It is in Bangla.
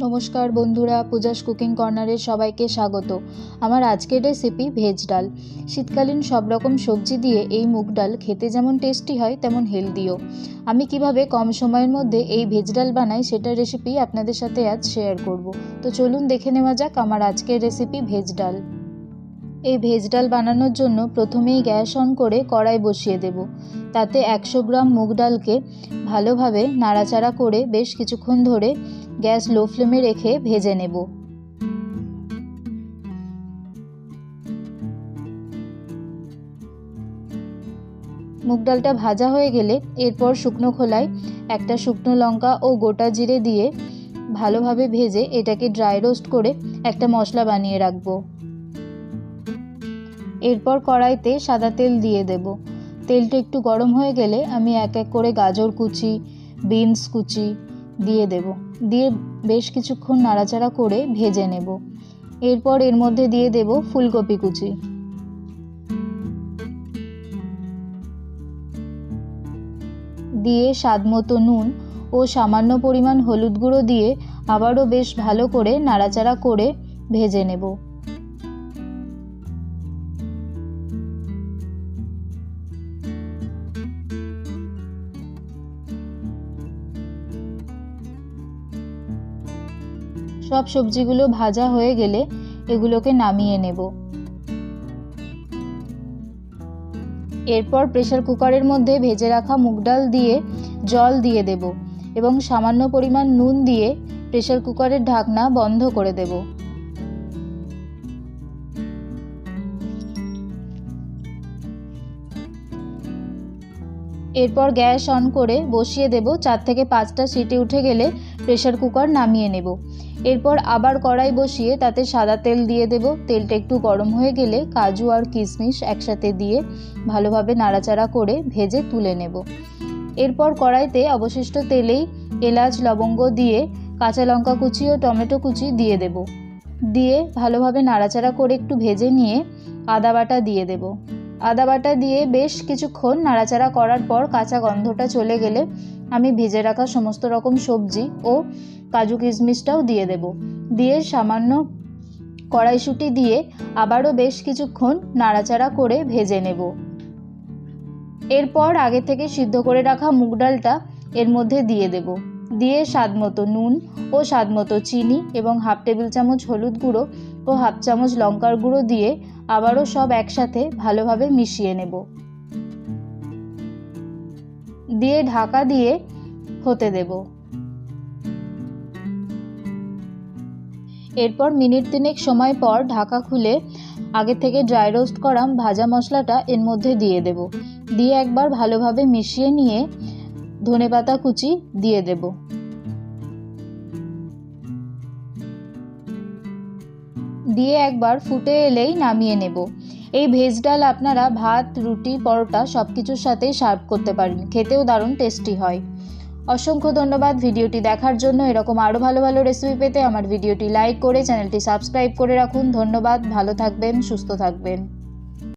নমস্কার বন্ধুরা, পূজাস কুকিং কর্নারের সবাইকে স্বাগত। আমার আজকের রেসিপি ভেজ ডাল। শীতকালীন সব রকম সবজি দিয়ে এই মুগ ডাল খেতে যেমন টেস্টি হয়, তেমন হেলদিও আমি কীভাবে কম সময়ের মধ্যে এই ভেজ ডাল বানাই সেটার রেসিপি আপনাদের সাথে আজ শেয়ার করব। তো চলুন দেখে নেওয়া যাক আমার আজকের রেসিপি ভেজ ডাল। এই ভেজ ডাল বানানোর জন্য প্রথমেই গ্যাস অন করে কড়াই বসিয়ে দেব। তাতে একশো গ্রাম মুগ ডালকে ভালোভাবে নাড়াচাড়া করে বেশ কিছুক্ষণ ধরে গ্যাস লো ফ্লেমে রেখে ভেজে নেব। মুগ ডালটা ভাজা হয়ে গেলে এরপর শুকনো খোলায় একটা শুকনো লঙ্কা ও গোটা জিরে দিয়ে ভালোভাবে ভেজে এটাকে ড্রাই রোস্ট করে একটা মশলা বানিয়ে রাখব। এরপর কড়াইতে সাদা তেল দিয়ে দেব। তেলটা একটু গরম হয়ে গেলে আমি এক এক করে গাজর কুচি, বিনস কুচি দিয়ে দেব। দিয়ে বেশ কিছুক্ষণ নাড়াচাড়া করে ভেজে নেব। এরপর এর মধ্যে দিয়ে দেব ফুলকপি কুচি। দিয়ে স্বাদ মতো নুন ও সামান্য পরিমাণ হলুদ গুঁড়ো দিয়ে আবারও বেশ ভালো করে নাড়াচাড়া করে ভেজে নেব। সব সবজিগুলো ভাজা হয়ে গেলে এগুলোকে নামিয়ে নেব। এরপর প্রেশার কুকারের মধ্যে ভেজে রাখা মুগ ডাল দিয়ে জল দিয়ে দেব এবং সামান্য পরিমাণ নুন দিয়ে প্রেশার কুকারের ঢাকনা বন্ধ করে দেব। এরপর গ্যাস অন করে বসিয়ে দেব। চার থেকে পাঁচটা সিটি উঠে গেলে প্রেশার কুকার নামিয়ে নেব। এরপর আবার কড়াই বসিয়ে তাতে সাদা তেল দিয়ে দেব। তেলটা একটু গরম হয়ে গেলে কাজু আর কিশমিশ একসাথে দিয়ে ভালোভাবে নাড়াচাড়া করে ভেজে তুলে নেব। এরপর কড়াইতে অবশিষ্ট তেলেই এলাচ, লবঙ্গ দিয়ে কাঁচা লঙ্কা কুচি ও টমেটো কুচি দিয়ে দেব। দিয়ে ভালোভাবে নাড়াচাড়া করে একটু ভেজে নিয়ে আদা বাটা দিয়ে দেব। আদা বাটা দিয়ে বেশ কিছুক্ষণ নাড়াচাড়া করার পর কাঁচা গন্ধটা চলে গেলে আমি ভেজে রাখা সমস্ত রকম সবজি ও কাজু কিশমিশটাও দিয়ে দেব। দিয়ে সামান্য কড়াইশুঁটি দিয়ে আবারও বেশ কিছুক্ষণ নাড়াচাড়া করে ভেজে নেব। এরপর আগে থেকে সিদ্ধ করে রাখা মুগ ডালটা এর মধ্যে দিয়ে দেব। দিয়ে স্বাদ মতো নুন ও স্বাদ মতো চিনি এবং হাফ টেবিল চামচ হলুদ গুঁড়ো ও হাফ চামচ লঙ্কার গুঁড়ো দিয়ে আবারও সব একসাথে ভালোভাবে মিশিয়ে নেব। দিয়ে ঢাকা দিয়ে হতে দেব। এরপর মিনিট তিনেক সময় পর ঢাকা খুলে আগে থেকে ড্রাই রোস্ট করা ভাজা মশলাটা এর মধ্যে দিয়ে দেব। দিয়ে একবার ভালোভাবে মিশিয়ে নিয়ে ধনেপাতা কুচি দিয়ে দেব। দিয়ে একবার ফুটে এলেই নামিয়ে নেব। এই ভেজ ডাল আপনারা ভাত, রুটি, পরোটা সব কিছুর সাথেই সার্ভ করতে পারেন। খেতেও দারুণ টেস্টি হয়। অসংখ্য ধন্যবাদ ভিডিওটি দেখার জন্য। এরকম আরও ভালো ভালো রেসিপি পেতে আমার ভিডিওটি লাইক করে চ্যানেলটি সাবস্ক্রাইব করে রাখুন। ধন্যবাদ। ভালো থাকবেন, সুস্থ থাকবেন।